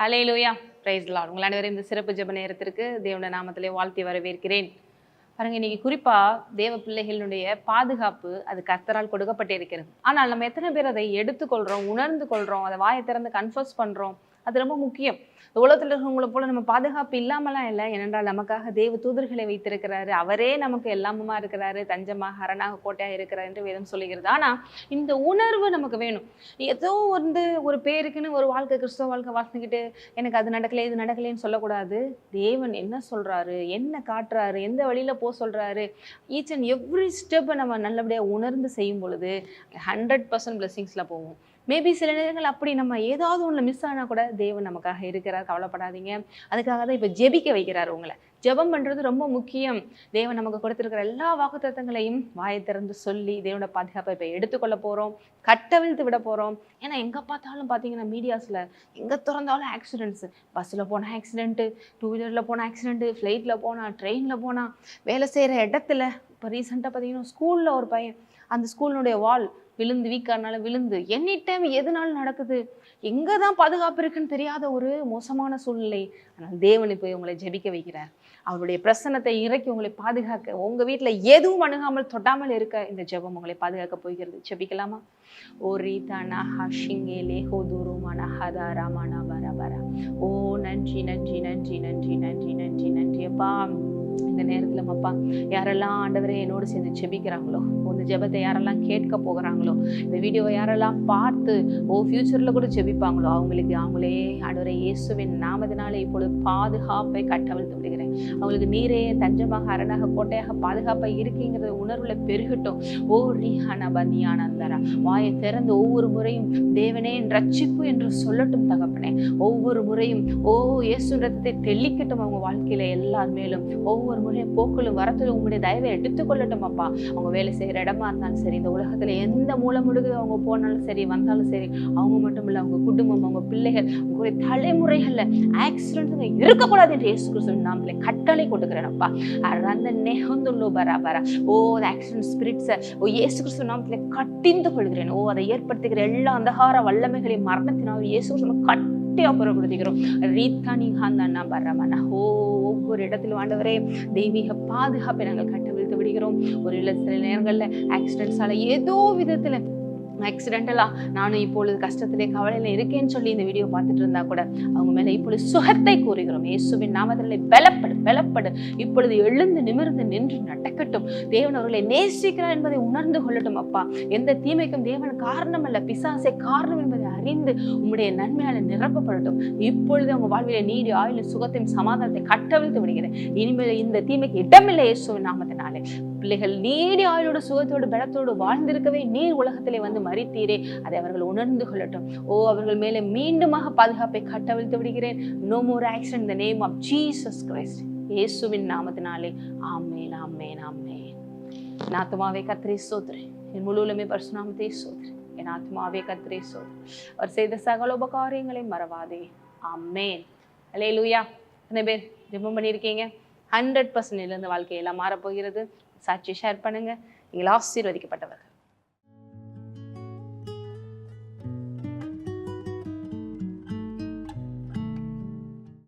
ஹலே லூயா price Lord உங்கள் அனைவரும் இந்த சிறப்பு ஜெப நேரத்திற்கு தேவன நாமத்திலே வாழ்த்தி வரவேற்கிறேன். பாருங்க இன்னைக்கு குறிப்பா தேவ பிள்ளைகளுடைய பாதுகாப்பு அது கர்த்தரால் கொடுக்கப்பட்டிருக்கிறது. ஆனால் நம்ம எத்தனை பேர் அதை எடுத்துக்கொள்கிறோம் உணர்ந்து கொள்கிறோம் அதை வாயை திறந்து கன்ஃபர்ஸ் பண்றோம் அது ரொம்ப முக்கியம். இந்த உலகத்தில் இருக்கிறவங்களை போல நம்ம பாதுகாப்பு இல்லாமலாம் இல்லை. ஏனென்றால் நமக்காக தேவ தூதர்களை வைத்திருக்கிறாரு. அவரே நமக்கு எல்லாமுமா இருக்கிறாரு. தஞ்சமாக அரணாக கோட்டையாக இருக்கிறார் என்று வேதம் சொல்லுகிறது. ஆனால் இந்த உணர்வு நமக்கு வேணும். ஏதோ வந்து ஒரு பேருக்குன்னு ஒரு வாழ்க்கை கிறிஸ்தவ வாழ்க்கை வாழ்ந்துக்கிட்டு எனக்கு அது நடக்கலை இது நடக்கலைன்னு சொல்லக்கூடாது. தேவன் என்ன சொல்கிறாரு என்ன காட்டுறாரு? எந்த வழியில் போக சொல்கிறாரு ஈச் அண்ட் எவ்ரி ஸ்டெப்பை நம்ம நல்லபடியாக உணர்ந்து செய்யும் பொழுது ஹண்ட்ரட் பர்சன்ட் பிளெஸிங்ஸில் போவோம் மேபி சில நேரங்கள் அப்படி நம்ம ஏதாவது ஒன்று மிஸ் ஆனால் கூட தேவன் நமக்காக இருக்கிறார் கவலைப்படாதீங்க. அதுக்காக தான் இப்போ ஜெபிக்க வைக்கிறார் உங்களை. ஜெபம் பண்ணுறது ரொம்ப முக்கியம். தேவன் நமக்கு கொடுத்துருக்கிற எல்லா வாக்குத்தத்தங்களையும் வாயை திறந்து சொல்லி தேவனோட பாதுகாப்பை இப்போ எடுத்துக்கொள்ள போகிறோம் கட்டவிழ்த்து விட போகிறோம் ஏன்னா எங்கே பார்த்தாலும் பார்த்தீங்கன்னா மீடியாஸில் எங்கே திறந்தாலும் ஆக்சிடென்ட்ஸ் பஸ்ஸில் போன ஆக்சிடென்ட்டு டூ வீலரில் போன ஆக்சிடென்ட்டு ஃப்ளைட்டில் போனால் ட்ரெயினில் போனால் வேலை செய்கிற இடத்துல இப்போ ரீசெண்டாக பார்த்தீங்கன்னா ஸ்கூலில் ஒரு பையன் அந்த ஸ்கூலினுடைய வால் விழுந்து வீக்கானால விழுந்து எனி டைம் எதுனாலும் நடக்குது? எங்கே தான் பாதுகாப்பு இருக்குன்னு தெரியாத ஒரு மோசமான சூழ்நிலை. ஆனால் தேவனை போய் உங்களை ஜெபிக்க வைக்கிறார். அவருடைய பிரசன்னத்தை இறக்கி உங்களை பாதுகாக்க உங்கள் வீட்டில் எதுவும் அணுகாமல் தொட்டாமல் இருக்க இந்த ஜெபம் உங்களை பாதுகாக்க போகிறது. ஜெபிக்கலாமா? ஓ ரீதானா ஹஷிங்கே லேஹோ தூருமான ஹதா ராமானா பரா பரா. ஓ நன்றி நன்றி நன்றி நன்றி நன்றி நன்றி நன்றி அப்பா. நேரத்தில் அப்பா யாரெல்லாம் ஆண்டவரே என்னோடு சேர்ந்து ஜெபிக்கிறாங்களோ இந்த ஜெபத்தை யாரெல்லாம் கேட்க போகிறாங்களோ இந்த வீடியோவை யாரெல்லாம் பார்த்து ஓ ஃப்யூச்சரில் கூட ஜெபிப்பாங்களோ அவங்களுக்கு அவங்களே ஆண்டவரே இயேசுவின் நாமத்தினாலே இப்பொழுது பாதுகாப்பை கட்டவிழ்த்து விடுகிறேன். அவங்களுக்கு நீரே தஞ்சமாக அரணாக கோட்டையாக பாதுகாப்பாக இருக்குங்கிறத உணர்வுல பெருகட்டும். ஓ ரீஹானா பந்தியானந்தரா வாயை திறந்து ஒவ்வொரு முறையும் தேவனே என் ரட்சிப்பு என்று சொல்லட்டும் தகப்பனே. ஒவ்வொரு முறையும் ஓ இயேசு ரத்தத்தை தெளிக்கட்டும் அவங்க வாழ்க்கையில எல்லார் மேலும். ஒவ்வொரு முறையும் போக்கிலும் வரத்திலும் உங்களுடைய தயவை எடுத்துக்கொள்ளட்டும் அப்பா அவங்க வேலை செய்யற இடமா இருந்தாலும் சரி இந்த உலகத்துல எந்த மூலமுடுகு அவங்க போனாலும் சரி வந்தாலும் சரி அவங்க மட்டும் இல்ல அவங்க குடும்பம் அவங்க பிள்ளைகள் உங்களுடைய தலைமுறைகள்ல ஆக்சிடென்ட்ஸுங்க இருக்கக்கூடாது என்று இயேசு கிறிஸ்து நாமளே கட்டளை கொடுக்குறேன் அப்பா அந்த நெகந்துள்ளோ பரா பரா ஓ ஆக்சிடென்ட் ஸ்பிரிட்ஸை ஓ இயேசு கிறிஸ்து நாமத்தில் கட்டிந்து கொள்கிறேன். ஓ அதை ஏற்படுத்துகிற எல்லா அந்தகார வல்லமைகளையும் மரணத்தினால் இயேசு கிறிஸ்து கட்டி அப்புறப்படுத்திக்கிறோம் ரீத்தானி ஹாந்தா பரமனா ஓ ஒவ்வொரு இடத்திலும் ஆண்டவரே தெய்வீக பாதுகாப்பை நாங்கள் கட்டவிழ்த்து விடுகிறோம். ஒரு இல்ல சில நேரங்களில் ஆக்சிடென்ட்ஸால ஏதோ விதத்தில் ஆக்சிடென்டலாக நானும் இப்பொழுது கஷ்டத்திலே கவலையில் இருக்கேன்னு சொல்லி இந்த வீடியோ பார்த்துட்டு இருந்தா கூட அவங்க மேலே இப்பொழுது சுகத்தை கூறுகிறோம். இயேசுவின் நாமத்திலே பலப்படு பலப்படு. இப்பொழுது எழுந்து நிமிர்ந்து நின்று நடக்கட்டும். தேவன் அவர்களை நேசிக்கிறார் என்பதை உணர்ந்து கொள்ளட்டும் அப்பா. எந்த தீமைக்கும் தேவன் காரணம் அல்ல பிசாசை காரணம் என்பதை அறிந்து உங்களுடைய நன்மையால நிரப்பப்படட்டும். இப்பொழுது அவங்க வாழ்வில நீடி ஆயுள் சுகத்தையும் சமாதானத்தை கட்டவிழ்த்து விடுகிறேன். இனிமேல் இந்த தீமைக்கு இடமில்லை இயேசுவின் நாமத்தினாலே. பிள்ளைகள் நீடி ஆயுளோட சுகத்தோடு பலத்தோடு வாழ்ந்திருக்கவே நீர் உலகத்திலே வந்து மறித்தீரே அதை அவர்கள் உணர்ந்து கொள்ளட்டும். ஓ அவர்கள் மேலே மீண்டுமாக பாதுகாப்பை கட்டவிழ்த்து விடுகிறேன். நோ மோர் ஆக்சிடென்ட் இந்த நேம் ஆஃப் ஜீசஸ் கிரைஸ்ட் இயேசுவின் நாமத்தினாலே. ஆமேன் ஆமேன் ஆமேன். என் ஆத்மாவே கத்திரை சோதரே. என் முழுவலுமே பரிசுநாமத்தை சோதரே. என் ஆத்மாவே கத்திரை சோதரே. அவர் செய்த சகல உபகாரியங்களை மறவாதே. ஆமேன். அலே லூயா எத்தனை பேர் ஜெபம் பண்ணியிருக்கீங்க? ஹண்ட்ரட் பர்சன்ட் இருந்து வாழ்க்கையெல்லாம் மாறப்போகிறது. சாட்சியை ஷேர் பண்ணுங்கள் நீங்கள் ஆசீர்வதிக்கப்பட்டவர்கள்.